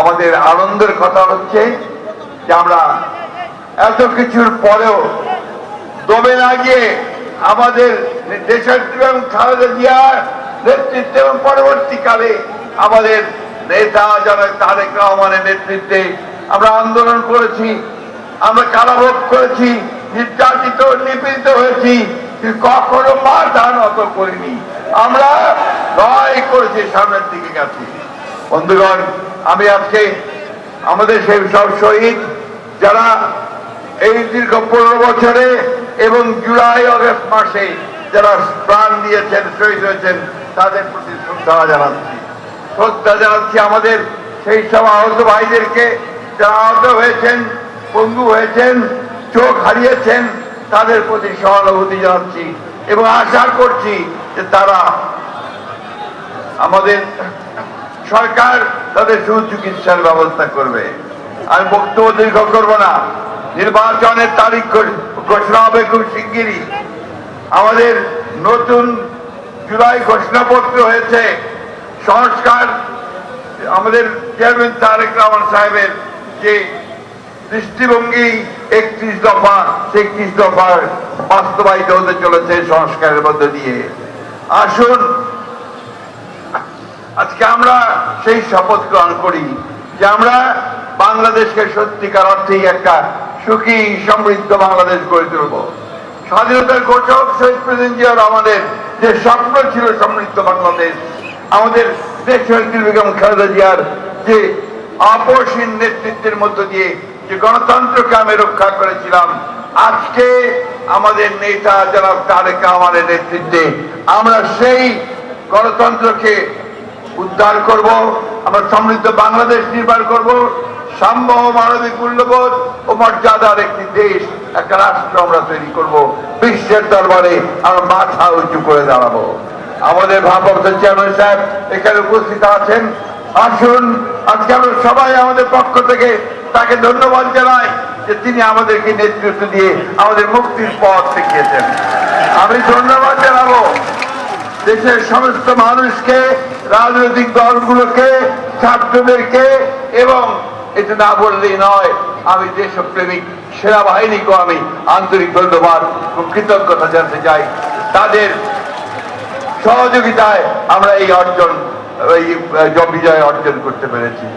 আমাদের আনন্দের কথা হচ্ছে যে আমরা এত কিছুর পরেও দমে না গিয়ে আমাদের দেশের এবং খালেদা জিয়ার নেতৃত্বে এবং পরবর্তীকালে আমাদের নেতা যারা তারেক রহমানের নেতৃত্বে আমরা আন্দোলন করেছি, আমরা কারাভোগ করেছি, নির্যাতিত, নিপীড়িত হয়েছি কখনো কখনো মাথা অত করিনি। আমরা লড়াই করেছি সামনের দিকে গেছি। বন্ধুগণ আমি আজকে আমাদের সেই সব শহীদ, যারা এই দীর্ঘ পনেরো বছরে এবং জুলাই, আগস্ট মাসে যারা প্রাণ দিয়েছেন, শহীদ হয়েছেন, তাদের প্রতি শ্রদ্ধা জানাচ্ছি। শ্রদ্ধা জানাচ্ছি আমাদের সেই সব আহত ভাইদেরকে, যারা আহত হয়েছেন, পঙ্গু হয়েছেন, চোখ হারিয়েছেন, তাদের প্রতি সহানুভূতি জানাচ্ছি এবং আশা করছি যে তারা আমাদের সরকার তাদের সুচিকিৎসার ব্যবস্থা করবে। আমি বক্তব্য দীর্ঘ করব না। নির্বাচনের তারিখ ঘোষণা হবে খুব শিগগিরই। আমাদের নতুন জুলাই ঘোষণাপত্র হয়েছে। সংস্কার, আমাদের চেয়ারম্যান তারেক রহমান সাহেবের যে দৃষ্টিভঙ্গি একত্রিশ দফা, একত্রিশ দফার বাস্তবায়িত হতে চলেছে সংস্কারের মধ্য দিয়ে। আসুন আজকে আমরা সেই শপথ গ্রহণ করি যে আমরা বাংলাদেশকে সত্যিকার অর্থেই একটা সুখী, সমৃদ্ধ বাংলাদেশ গড়ে তুলব। স্বাধীনতার ঘোষক শহীদ প্রেসিডেন্ট জিয়ার আমাদের যে স্বপ্ন ছিল সমৃদ্ধ বাংলাদেশ, আমাদের দেশ বেগম খালেদা জিয়ার যে আপসীন নেতৃত্বের মধ্য দিয়ে যে গণতন্ত্রকে আমি রক্ষা করেছিলাম, আজকে আমাদের নেতা যারা তারেক আমাদের নেতৃত্বে আমরা সেই গণতন্ত্রকে উদ্ধার করব, আমরা সমৃদ্ধ বাংলাদেশ নির্মাণ করব, সাম্য মানবিক মূল্যবোধ ও মর্যাদার একটি দেশ, একটা রাষ্ট্র আমরা তৈরি করব। বিশ্বের দরবারে আমরা মাথা উঁচু করে দাঁড়াবো। আমাদের ভারপ্রাপ্ত চেয়ারম্যান সাহেব এখানে উপস্থিত আছেন। আসুন, আজকে আমরা সবাই আমাদের পক্ষ থেকে তাকে ধন্যবাদ জানাই যে তিনি আমাদেরকে নেতৃত্ব দিয়ে আমাদের মুক্তির পথ শিখিয়েছেন আমি ধন্যবাদ জানাব। দেশের সমস্ত মানুষকে, রাজনৈতিক দলগুলোকে, ছাত্রদেরকে এবং এটা না বললেই নয়, আমি দেশপ্রেমিক, সেনাবাহিনীকেও আমি আন্তরিক ধন্যবাদ কৃতজ্ঞতা জানতে চাই। তাদের সহযোগিতায় আমরা এই অর্জন, এই বিজয় অর্জন করতে পেরেছি।